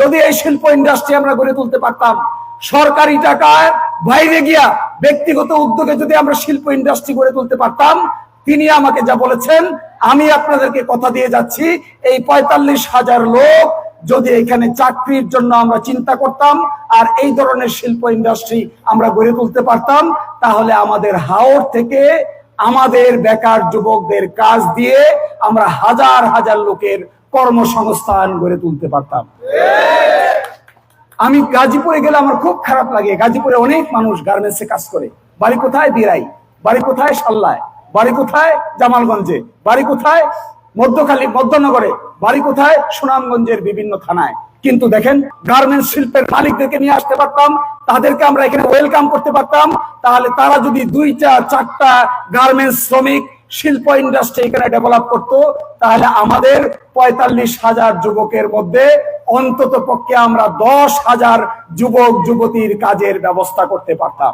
যদি এই শিল্প ইন্ডাস্ট্রি আমরা গড়ে তুলতে পারতাম, সরকারি টাকায় বাইরে গিয়া ব্যক্তিগত উদ্যোগে যদি আমরা শিল্প ইন্ডাস্ট্রি গড়ে তুলতে পারতাম, তিনি আমাকে যা বলেছেন, আমি আপনাদেরকে কথা দিয়ে যাচ্ছি, এই পঁয়তাল্লিশ হাজার লোক যদি এখানে চাকরির জন্য আমরা চিন্তা করতাম, আর এই ধরনের শিল্প ইন্ডাস্ট্রি আমরা গড়ে তুলতে পারতাম, তাহলে আমাদের হাওর থেকে আমাদের বেকার যুবকদের কাজ দিয়ে আমরা হাজার হাজার লোকের কর্মসংস্থান গড়ে তুলতে পারতাম। আমি গাজীপুরে গেলে আমার খুব খারাপ লাগে। গাজীপুরে অনেক মানুষ গার্মেন্টসে কাজ করে। বাড়ি কোথায় বিরাই? বাড়ি কোথায় সাল্লায়? বাড়ি কোথায় জামালগঞ্জে? বাড়ি কোথায় মধ্যখালী, মধ্যনগরে? বাড়ি কোথায় সুনামগঞ্জের বিভিন্ন থানায়? কিন্তু দেখেন গার্মেন্টস শিল্পের মালিকদেরকে নিয়ে আসতে পারতাম। তাদেরকে আমরা এখানে ওয়েলকাম করতে পারতাম। তাহলে তারা যদি দুইটা, চারটা গার্মেন্টস শ্রমিক শিল্প ইন্ডাস্ট্রি এখানে ডেভেলপ করতো, তাহলে আমাদের পঁয়তাল্লিশ হাজার যুবকের মধ্যে অন্তত পক্ষে আমরা দশ হাজার যুবক, যুবতীর কাজের ব্যবস্থা করতে পারতাম।